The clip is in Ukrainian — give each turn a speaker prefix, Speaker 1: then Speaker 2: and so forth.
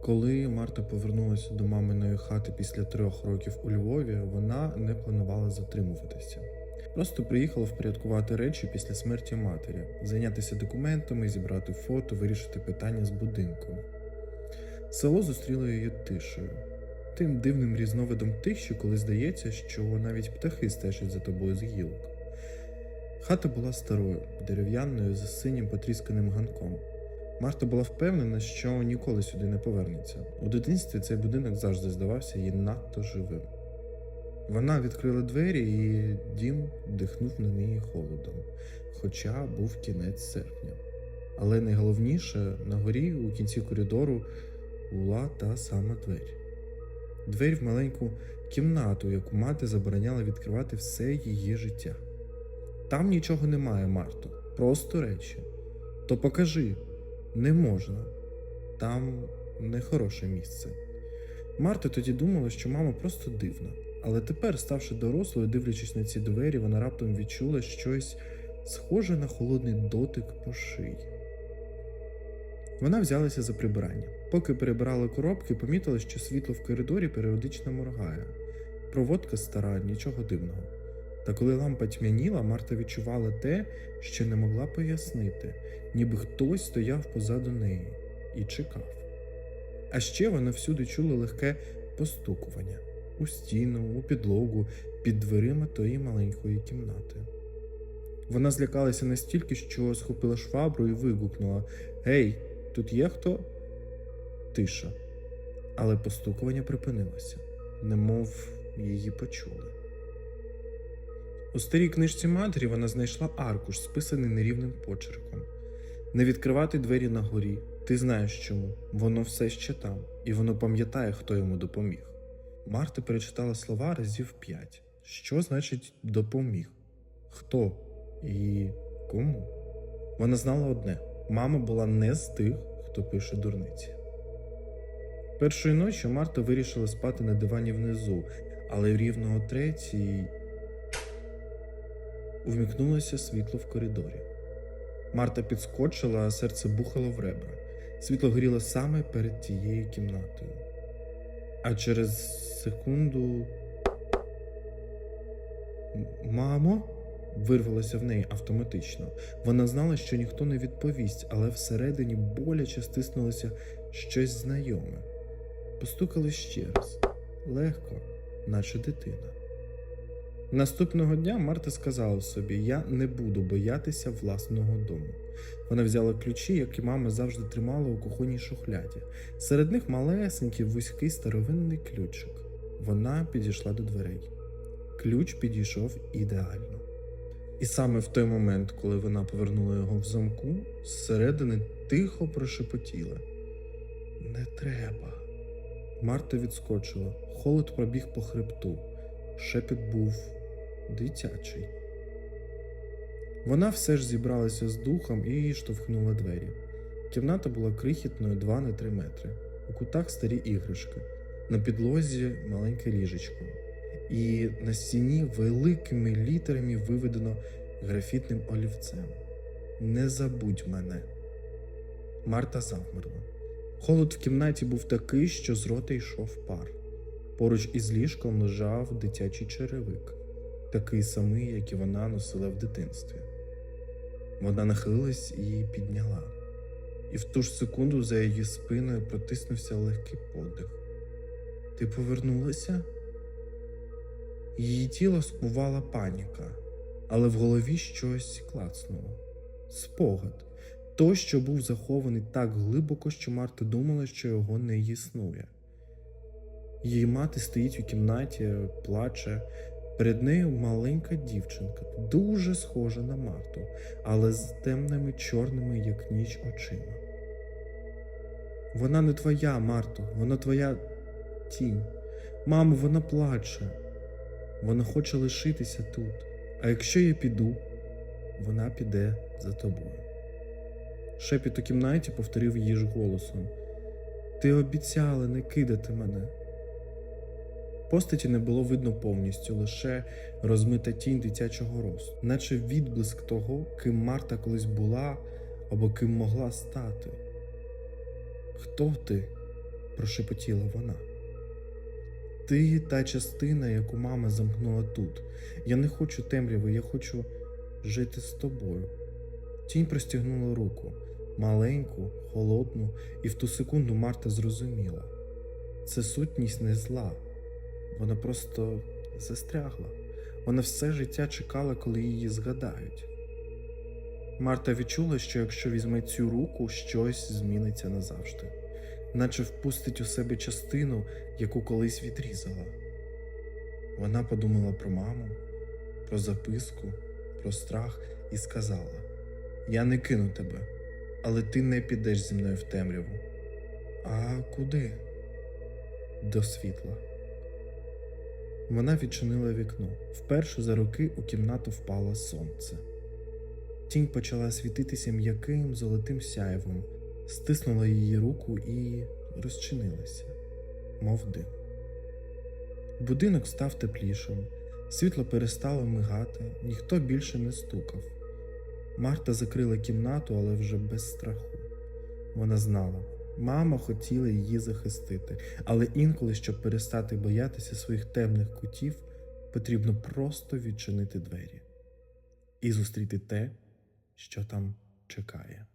Speaker 1: Коли Марта повернулася до маминої хати після трьох років у Львові, вона не планувала затримуватися. Просто приїхала впорядкувати речі після смерті матері, зайнятися документами, зібрати фото, вирішити питання з будинком. Село зустріло її тишею, тим дивним різновидом тиші, коли здається, що навіть птахи стежать за тобою з гілок. Хата була старою, дерев'яною з синім потрісканим ганком. Марта була впевнена, що ніколи сюди не повернеться. У дитинстві цей будинок завжди здавався їй надто живим. Вона відкрила двері, і дім дихнув на неї холодом, хоча був кінець серпня. Але найголовніше на горі у кінці коридору була та сама двері. Двері в маленьку кімнату, яку мати забороняла відкривати все її життя. Там нічого немає, Марто, просто речі. То покажи, не можна. Там нехороше місце. Марта тоді думала, що мама просто дивна. Але тепер, ставши дорослою, дивлячись на ці двері, вона раптом відчула щось схоже на холодний дотик по шиї. Вона взялася за прибирання. Поки перебирала коробки, помітила, що світло в коридорі періодично моргає. Проводка стара, нічого дивного. Та коли лампа тьмяніла, Марта відчувала те, що не могла пояснити, ніби хтось стояв позаду неї і чекав. А ще вона всюди чула легке постукування у стіну, у підлогу, під дверима тої маленької кімнати. Вона злякалася настільки, що схопила швабру і вигукнула Гей, тут є хто? Тиша. Але постукування припинилося, немов її почули. У старій книжці матері вона знайшла аркуш, списаний нерівним почерком. Не відкривати двері на горі. Ти знаєш чому. Воно все ще там, і воно пам'ятає, хто йому допоміг. Марта перечитала слова разів п'ять. Що значить допоміг? Хто і кому? Вона знала одне: мама була не з тих, хто пише дурниці. Першої ночі Марта вирішила спати на дивані внизу, але рівно о третій увімкнулося світло в коридорі. Марта підскочила, а серце бухало в ребра. Світло горіло саме перед тією кімнатою. А через секунду. Мамо? вирвалося в неї автоматично. Вона знала, що ніхто не відповість, але всередині боляче стиснулося щось знайоме. Постукали ще раз, легко, наче дитина. Наступного дня Марта сказала собі: Я не буду боятися власного дому. Вона взяла ключі, які мама завжди тримала у кухонній шухляді. Серед них малесенький вузький старовинний ключик. Вона підійшла до дверей. Ключ підійшов ідеально. І саме в той момент, коли вона повернула його в замку, зсередини тихо прошепотіла: Не треба. Марта відскочила, холод пробіг по хребту. Шепіт був дитячий. Вона все ж зібралася з духом і штовхнула двері. Кімната була крихітною 2 на 3 метри. У кутах старі іграшки, на підлозі маленьке ліжечко. І на стіні великими літерами виведено графітним олівцем. Не забудь мене. Марта завмерла. Холод в кімнаті був такий, що з рота йшов пар. Поруч із ліжком лежав дитячий черевик, такий самий, як і вона носила в дитинстві. Вона нахилилась і підняла, і в ту ж секунду за її спиною протиснувся легкий подих. Ти повернулася? Її тіло скувала паніка, але в голові щось клацнуло. Спогад. Той, що був захований так глибоко, що Марта думала, що його не існує. Її мати стоїть у кімнаті, плаче. Перед нею маленька дівчинка, дуже схожа на Марту, але з темними чорними, як ніч, очима. Вона не твоя, Марто, вона твоя тінь. Мамо, вона плаче. Вона хоче лишитися тут. А якщо я піду, вона піде за тобою. Шепіт у кімнаті повторив її ж голосом: Ти обіцяла не кидати мене. Постаті не було видно повністю, лише розмита тінь дитячого росту, наче відблиск того, ким Марта колись була або ким могла стати. Хто ти? прошепотіла вона. Ти та частина, яку мама замкнула тут. Я не хочу темряви, я хочу жити з тобою. Тінь простягнула руку, маленьку, холодну, і в ту секунду Марта зрозуміла. Це сутність не зла. Вона просто застрягла. Вона все життя чекала, коли її згадають. Марта відчула, що якщо візьме цю руку, щось зміниться назавжди, наче впустить у себе частину, яку колись відрізала. Вона подумала про маму, про записку, про страх і сказала: Я не кину тебе, але ти не підеш зі мною в темряву. А куди? До світла. Вона відчинила вікно. Вперше за роки у кімнату впало сонце. Тінь почала світитися м'яким золотим сяйвом, стиснула її руку і розчинилася, мов дим. Будинок став теплішим, світло перестало мигати, ніхто більше не стукав. Марта закрила кімнату, але вже без страху. Вона знала, мама хотіла її захистити, але інколи, щоб перестати боятися своїх темних кутів, потрібно просто відчинити двері і зустріти те, що там чекає.